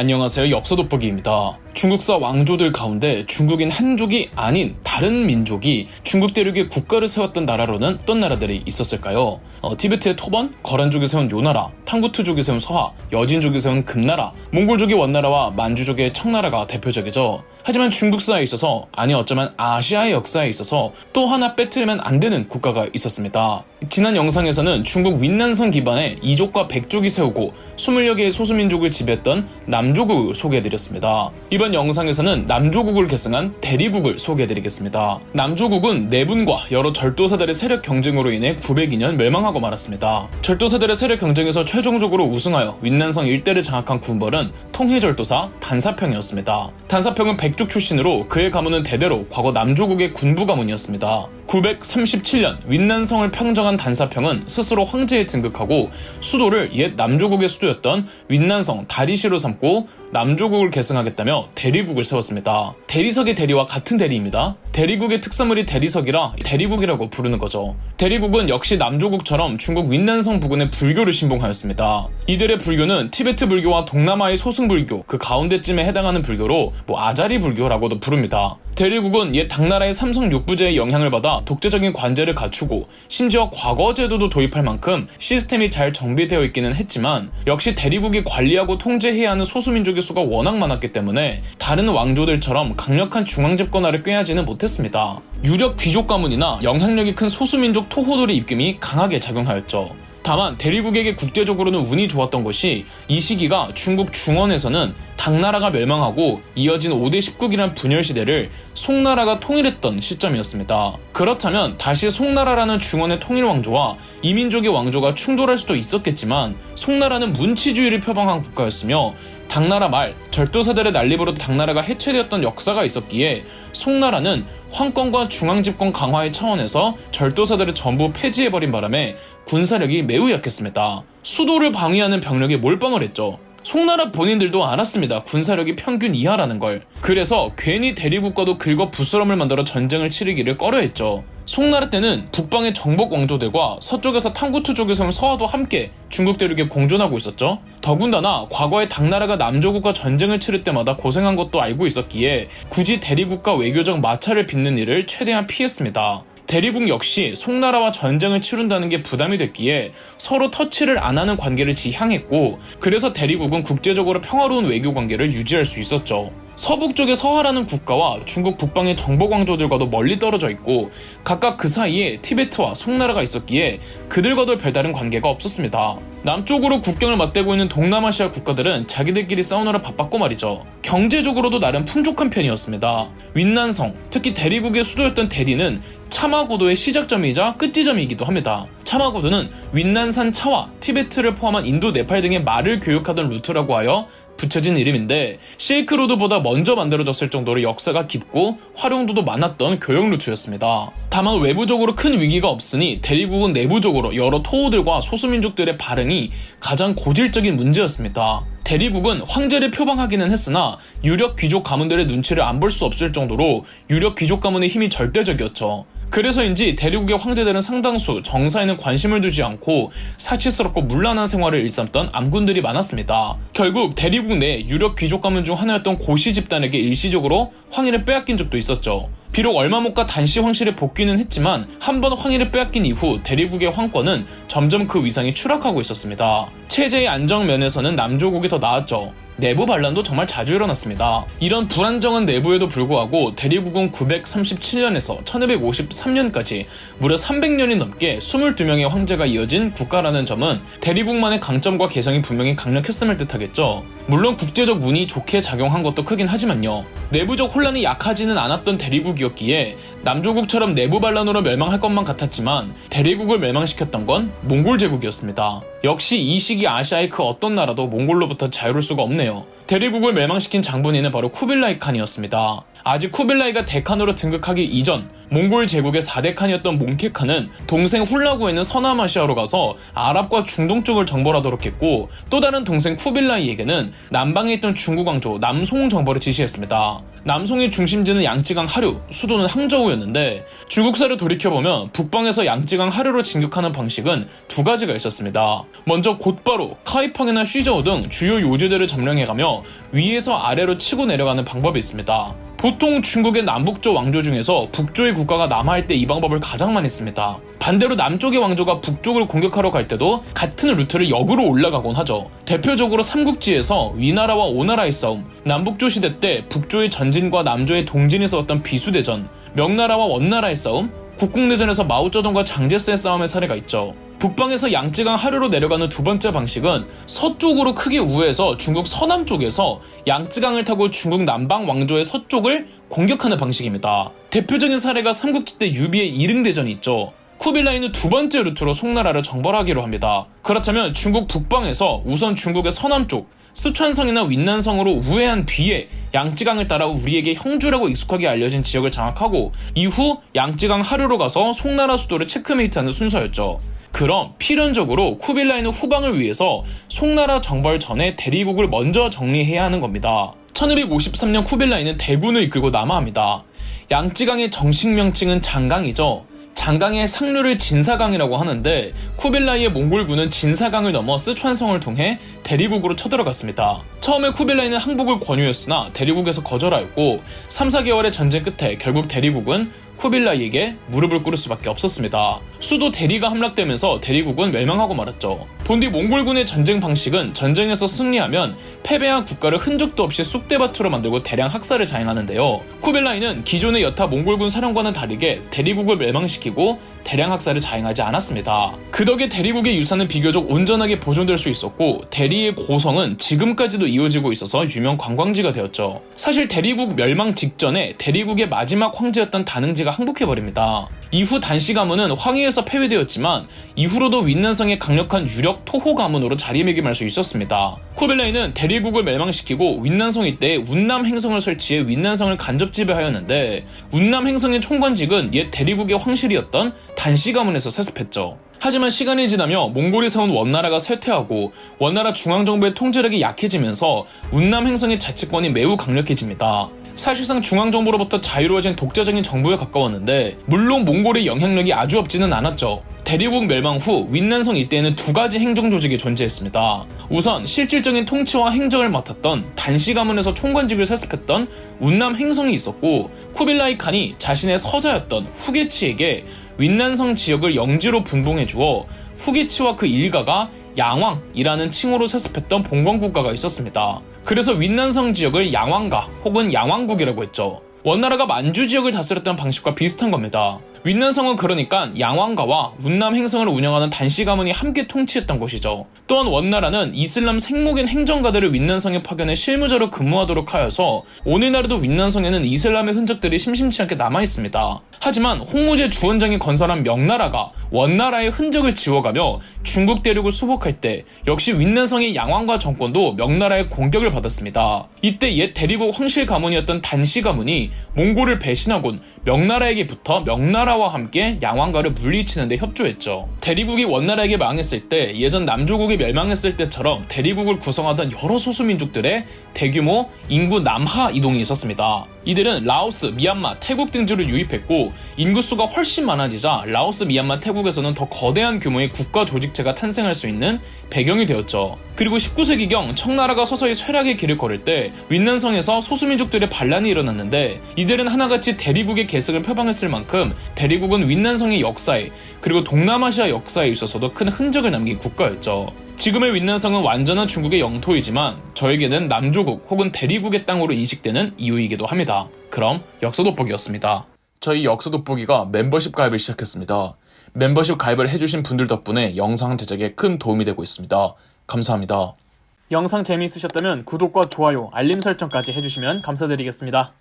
안녕하세요. 역사 돋보기입니다. 중국사 왕조들 가운데 중국인 한족이 아닌 다른 민족이 중국 대륙에 국가를 세웠던 나라로는 어떤 나라들이 있었을까요? 어, 티베트의 토번, 거란족이 세운 요나라, 탕구투족이 세운 서하, 여진족이 세운 금나라, 몽골족의 원나라와 만주족의 청나라가 대표적이죠. 하지만 중국사에 있어서 아니 어쩌면 아시아의 역사에 있어서 또 하나 빼뜨리면 안 되는 국가가 있었습니다. 지난 영상에서는 중국 윈난성 기반의 이족과 백족이 세우고 20여 개의 소수민족을 지배했던 남조국을 소개해드렸습니다. 이번 영상에서는 남조국을 계승한 대리국을 소개해드리겠습니다. 남조국은 내분과 여러 절도사들의 세력 경쟁으로 인해 902년 멸망하고 말았습니다. 절도사들의 세력 경쟁에서 최종적으로 우승하여 윈난성 일대를 장악한 군벌은 통해절도사 단사평이었습니다. 단사평은 백족 출신으로 그의 가문은 대대로 과거 남조국의 군부 가문이었습니다. 937년 윈난성을 평정한 단사평은 스스로 황제에 등극하고 수도를 옛 남조국의 수도였던 윈난성 다리시로 삼고 남조국을 계승하겠다며 대리국을 세웠습니다. 대리석의 대리와 같은 대리입니다. 대리국의 특산물이 대리석이라 대리국이라고 부르는 거죠. 대리국은 역시 남조국처럼 중국 윈난성 부근의 불교를 신봉하였습니다. 이들의 불교는 티베트 불교와 동남아의 소승 불교 그 가운데쯤에 해당하는 불교로 뭐 아자리 불교라고도 부릅니다. 대리국은 옛 당나라의 삼성 육부제의 영향을 받아 독재적인 관제를 갖추고 심지어 과거 제도도 도입할 만큼 시스템이 잘 정비되어 있기는 했지만 역시 대리국이 관리하고 통제해야 하는 소수민족의 수가 워낙 많았기 때문에 다른 왕조들처럼 강력한 중앙 집권화를 꾀하지는 못했습니다. 유력 귀족 가문이나 영향력이 큰 소수민족 토호들의 입김이 강하게 작용하였죠. 다만 대리국에게 국제적으로는 운이 좋았던 것이 이 시기가 중국 중원에서는 당나라가 멸망하고 이어진 5대 19기란 분열 시대를 송나라가 통일했던 시점이었습니다. 그렇다면 다시 송나라라는 중원의 통일 왕조와 이민족의 왕조가 충돌할 수도 있었겠지만 송나라는 문치주의를 표방한 국가였으며 당나라 말 절도사들의 난립으로 당나라가 해체되었던 역사가 있었기에 송나라는 황권과 중앙집권 강화의 차원에서 절도사들을 전부 폐지해버린 바람에 군사력이 매우 약했습니다. 수도를 방위하는 병력이 몰빵을 했죠. 송나라 본인들도 알았습니다. 군사력이 평균 이하라는 걸. 그래서 괜히 대리국가도 긁어 부스럼을 만들어 전쟁을 치르기를 꺼려했죠. 송나라 때는 북방의 정복 왕조들과 서쪽에서 탕구투족에서 온 서하도 함께 중국 대륙에 공존하고 있었죠. 더군다나 과거에 당나라가 남조국과 전쟁을 치를 때마다 고생한 것도 알고 있었기에 굳이 대리국과 외교적 마찰을 빚는 일을 최대한 피했습니다. 대리국 역시 송나라와 전쟁을 치룬다는 게 부담이 됐기에 서로 터치를 안 하는 관계를 지향했고 그래서 대리국은 국제적으로 평화로운 외교 관계를 유지할 수 있었죠. 서북 쪽의 서하라는 국가와 중국 북방의 정복 왕조들과도 멀리 떨어져 있고 각각 그 사이에 티베트와 송나라가 있었기에 그들과도 별다른 관계가 없었습니다. 남쪽으로 국경을 맞대고 있는 동남아시아 국가들은 자기들끼리 싸우느라 바빴고 말이죠. 경제적으로도 나름 풍족한 편이었습니다. 윈난성, 특히 대리국의 수도였던 대리는 차마고도의 시작점이자 끝지점이기도 합니다. 차마고도는 윈난산 차와 티베트를 포함한 인도, 네팔 등의 말을 교육하던 루트라고 하여 붙여진 이름인데 실크로드보다 먼저 만들어졌을 정도로 역사가 깊고 활용도도 많았던 교역 루트였습니다. 다만 외부적으로 큰 위기가 없으니 대리국은 내부적으로 여러 토호들과 소수민족들의 발응이 가장 고질적인 문제였습니다. 대리국은 황제를 표방하기는 했으나 유력 귀족 가문들의 눈치를 안 볼 수 없을 정도로 유력 귀족 가문의 힘이 절대적이었죠. 그래서인지 대리국의 황제들은 상당수 정사에는 관심을 두지 않고 사치스럽고 문란한 생활을 일삼던 암군들이 많았습니다. 결국 대리국 내 유력 귀족 가문 중 하나였던 고시 집단에게 일시적으로 황위를 빼앗긴 적도 있었죠. 비록 얼마 못 가 단시 황실에 복귀는 했지만 한 번 황위를 빼앗긴 이후 대리국의 황권은 점점 그 위상이 추락하고 있었습니다. 체제의 안정 면에서는 남조국이 더 나았죠. 내부 반란도 정말 자주 일어났습니다. 이런 불안정한 내부에도 불구하고 대리국은 937년에서 1253년까지 무려 300년이 넘게 22명의 황제가 이어진 국가라는 점은 대리국만의 강점과 개성이 분명히 강력했음을 뜻하겠죠. 물론 국제적 운이 좋게 작용한 것도 크긴 하지만요. 내부적 혼란이 약하지는 않았던 대리국이었기에 남조국처럼 내부 반란으로 멸망할 것만 같았지만 대리국을 멸망시켰던 건 몽골 제국이었습니다. 역시 이 시기 아시아의 그 어떤 나라도 몽골로부터 자유로울 수가 없네요. 대리국을 멸망시킨 장본인은 바로 쿠빌라이 칸이었습니다. 아직 쿠빌라이가 대칸으로 등극하기 이전 몽골 제국의 4대 칸이었던 몽케칸은 동생 훌라구에 있는 서남아시아로 가서 아랍과 중동 쪽을 정벌하도록 했고 또 다른 동생 쿠빌라이에게는 남방에 있던 중국 왕조 남송 정벌을 지시했습니다. 남송의 중심지는 양쯔강 하류, 수도는 항저우였는데 중국사를 돌이켜보면 북방에서 양쯔강 하류로 진격하는 방식은 두 가지가 있었습니다. 먼저 곧바로 카이팡이나 쉬저우 등 주요 요지들을 점령해가며 위에서 아래로 치고 내려가는 방법이 있습니다. 보통 중국의 남북조 왕조 중에서 북조의 국가가 남하할 때 이 방법을 가장 많이 씁니다. 반대로 남쪽의 왕조가 북쪽을 공격하러 갈 때도 같은 루트를 역으로 올라가곤 하죠. 대표적으로 삼국지에서 위나라와 오나라의 싸움, 남북조 시대 때 북조의 전진과 남조의 동진이 싸웠던 비수대전, 명나라와 원나라의 싸움, 국공내전에서 마오쩌둥과 장제스의 싸움의 사례가 있죠. 북방에서 양쯔강 하류로 내려가는 두 번째 방식은 서쪽으로 크게 우회해서 중국 서남 쪽에서 양쯔강을 타고 중국 남방 왕조의 서쪽을 공격하는 방식입니다. 대표적인 사례가 삼국지 때 유비의 이릉대전이 있죠. 쿠빌라이는 두 번째 루트로 송나라를 정벌하기로 합니다. 그렇다면 중국 북방에서 우선 중국의 서남쪽 스촨성이나 윈난성으로 우회한 뒤에 양쯔강을 따라 우리에게 형주라고 익숙하게 알려진 지역을 장악하고 이후 양쯔강 하류로 가서 송나라 수도를 체크메이트하는 순서였죠. 그럼 필연적으로 쿠빌라이는 후방을 위해서 송나라 정벌 전에 대리국을 먼저 정리해야 하는 겁니다. 1253년 쿠빌라이는 대군을 이끌고 남하합니다. 양쯔강의 정식 명칭은 장강이죠. 장강의 상류를 진사강이라고 하는데 쿠빌라이의 몽골군은 진사강을 넘어 스촨성을 통해 대리국으로 쳐들어갔습니다. 처음에 쿠빌라이는 항복을 권유했으나 대리국에서 거절하였고 3, 4개월의 전쟁 끝에 결국 대리국은 쿠빌라이에게 무릎을 꿇을 수밖에 없었습니다. 수도 대리가 함락되면서 대리국은 멸망하고 말았죠. 본디 몽골군의 전쟁 방식은 전쟁에서 승리하면 패배한 국가를 흔적도 없이 쑥대밭으로 만들고 대량 학살을 자행하는데요. 쿠빌라이는 기존의 여타 몽골군 사령과는 다르게 대리국을 멸망시키고 대량 학살을 자행하지 않았습니다. 그 덕에 대리국의 유산은 비교적 온전하게 보존될 수 있었고 대리의 고성은 지금까지도 이어지고 있어서 유명 관광지가 되었죠. 사실 대리국 멸망 직전에 대리국의 마지막 황제였던 다능지가 항복해버립니다. 이후 단시 가문은 황해에서 폐위되었지만 이후로도 윈난성의 강력한 유력 토호 가문으로 자리매김할 수 있었습니다. 쿠빌라이는 대리국을 멸망시키고 윈난성 일대에 운남 행성을 설치해 윈난성을 간접 지배하였는데 운남 행성의 총관직은 옛 대리국의 황실이었던 단시 가문에서 세습했죠. 하지만 시간이 지나며 몽골이 세운 원나라가 쇠퇴하고 원나라 중앙정부의 통제력이 약해지면서 운남 행성의 자치권이 매우 강력해집니다. 사실상 중앙정부로부터 자유로워진 독자적인 정부에 가까웠는데 물론 몽골의 영향력이 아주 없지는 않았죠. 대리국 멸망 후 윈난성 일대에는 두 가지 행정 조직이 존재했습니다. 우선 실질적인 통치와 행정을 맡았던 단시 가문에서 총관직을 세습했던 운남 행성이 있었고 쿠빌라이 칸이 자신의 서자였던 후게치에게 윈난성 지역을 영지로 분봉해 주어 후게치와 그 일가가 양왕이라는 칭호로 세습했던 봉건 국가가 있었습니다. 그래서 윈난성 지역을 양왕가 혹은 양왕국이라고 했죠. 원나라가 만주 지역을 다스렸던 방식과 비슷한 겁니다. 윈난성은 그러니까 양왕가와 운남 행성을 운영하는 단시 가문이 함께 통치했던 곳이죠. 또한 원나라는 이슬람 생목인 행정가들을 윈난성에 파견해 실무자로 근무하도록 하여서 오늘날에도 윈난성에는 이슬람의 흔적들이 심심치 않게 남아 있습니다. 하지만 홍무제 주원장이 건설한 명나라가 원나라의 흔적을 지워가며 중국 대륙을 수복할 때 역시 윈난성의 양왕가 정권도 명나라의 공격을 받았습니다. 이때 옛 대리국 황실 가문이었던 단시 가문이 몽골을 배신하곤 명나라에게 붙어 명나라 와 함께 양왕가를 물리치는데 협조했죠. 대리국이 원나라에게 망했을 때 예전 남조국이 멸망했을 때처럼 대리국을 구성하던 여러 소수민족들의 대규모 인구 남하 이동이 있었습니다. 이들은 라오스, 미얀마, 태국 등지로 유입했고 인구수가 훨씬 많아지자 라오스, 미얀마, 태국에서는 더 거대한 규모의 국가 조직체가 탄생할 수 있는 배경이 되었죠. 그리고 19세기경 청나라가 서서히 쇠락의 길을 걸을 때 윈난성에서 소수민족들의 반란이 일어났는데 이들은 하나같이 대리국의 계승을 표방했을 만큼 대리국은 윈난성의 역사에 그리고 동남아시아 역사에 있어서도 큰 흔적을 남긴 국가였죠. 지금의 윈난성은 완전한 중국의 영토이지만 저에게는 남조국 혹은 대리국의 땅으로 인식되는 이유이기도 합니다. 그럼 역사 돋보기였습니다. 저희 역사 돋보기가 멤버십 가입을 시작했습니다. 멤버십 가입을 해주신 분들 덕분에 영상 제작에 큰 도움이 되고 있습니다. 감사합니다. 영상 재미있으셨다면 구독과 좋아요, 알림 설정까지 해주시면 감사드리겠습니다.